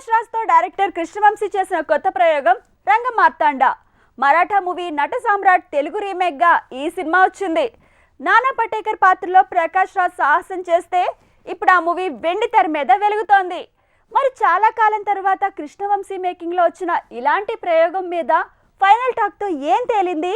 Prakash రాజ్తో director Krishna Vamsi చేసిన కొత్త ప్రయోగం రంగమార్తాండ. మరాఠా మూవీ నట సామ్రాట్ తెలుగు రీమేక్గా ఈ సినిమా వచ్చింది. నానా పటేకర్ పాత్రలో ప్రకాష్ రాజ్ సాహసం చేస్తే ఇప్పుడు ఆ మూవీ వెండి తెర మీద వెలుగుతోంది. మరి చాలా కాలం తర్వాత కృష్ణవంశీ మేకింగ్లో వచ్చిన ఇలాంటి ప్రయోగం మీద ఫైనల్ టాక్తో ఏం తేలింది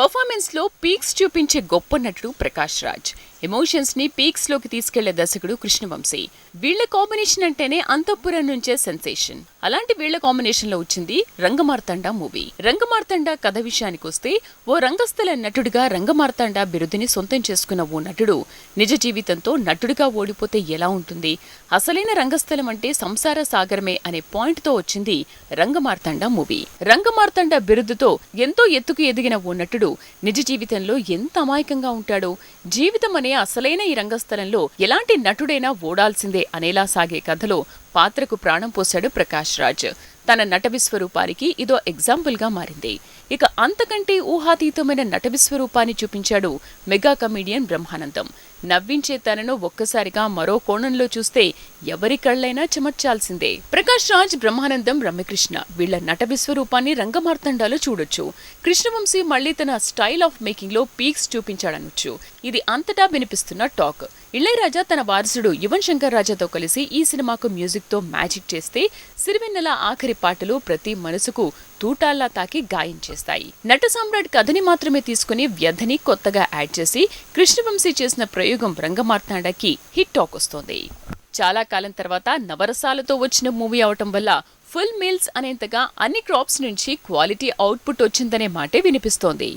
పర్ఫార్మెన్స్లో పీక్స్ చూపించే గొప్ప నటుడు ప్రకాష్ రాజ్. ఎమోషన్స్ని పీక్స్లోకి తీసుకెళ్ళే దర్శకుడు కృష్ణవంశీ. వీళ్ళ కాంబినేషన్ అంటేనే అంతఃపురం నుంచే సెన్సేషన్. అలాంటి వీళ్ళ కాంబినేషన్లో వచ్చింది రంగమార్తండ మూవీ. రంగమార్తండ కథ విషయానికి వస్తే ఓ రంగస్థల నటుడిగా రంగమార్తండ బిరుదుని సొంతం చేసుకున్న ఓ నటుడు నిజ జీవితంతో నటుడిగా ఓడిపోతే ఎలా ఉంటుంది? అసలైన రంగస్థలం అంటే సంసార సాగరమే అనే పాయింట్తో వచ్చింది రంగమార్తండ మూవీ. రంగమార్తండ బిరుదుతో ఎంతో ఎత్తుకు ఎదిగిన ఓ నటుడు నిజ జీవితంలో ఎంత అమాయకంగా ఉంటాడో జీవితం అనే అసలైన ఈ రంగస్థలంలో ఎలాంటి నటుడైనా ఓడాల్సిందే అనేలా సాగే కథలో పాత్రకు ప్రాణం పోశాడు ప్రకాష్ రాజ్. తన నట విశ్వరూపానికి ఇదో ఎగ్జాంపుల్గా మారింది. ఇక అంతకంటే ఊహాతీతమైన నట విశ్వరూపాన్ని చూపించాడు మెగా కమీడియన్ బ్రహ్మానందం. నవ్వించే తనను ఒక్కసారిగా మరో కోణంలో చూస్తే ఎవరి కళ్ళైనా చెమర్చాల్సిందే. ప్రకాష్ రాజ్ బ్రహ్మానందం రమ్యకృష్ణ వీళ్ళ నట విశ్వరూపాన్ని రంగమార్తండాలో చూడొచ్చు. కృష్ణవంశీ మళ్ళీ తన స్టైల్ ఆఫ్ మేకింగ్లో పీక్స్ చూపించాడనొచ్చు. ఇది అంతటా వినిపిస్తున్న టాక్. ఇళయరాజా తన వారసుడు యువన్ శంకర్ రాజాతో కలిసి ఈ సినిమాకు మ్యూజిక్ తో మ్యాజిక్ చేస్తే సిరివెన్నెల ఆఖరి పాటలు ప్రతి మనసుకు తూటాల్లా తాకి గాయం చేస్తాయి. నట సామ్రాట్ కథని మాత్రమే తీసుకుని వ్యధని కొత్తగా యాడ్ చేసి కృష్ణవంశీ చేసిన ప్రయోగం రంగమార్తాండకి హిట్ టాక్ వస్తోంది. చాలా కాలం తర్వాత నవరసాలతో వచ్చిన మూవీ అవటం వల్ల ఫుల్ మీల్స్ అనేంతగా అన్ని క్రాప్స్ నుంచి క్వాలిటీ అవుట్పుట్ వచ్చిందనే మాటే వినిపిస్తోంది.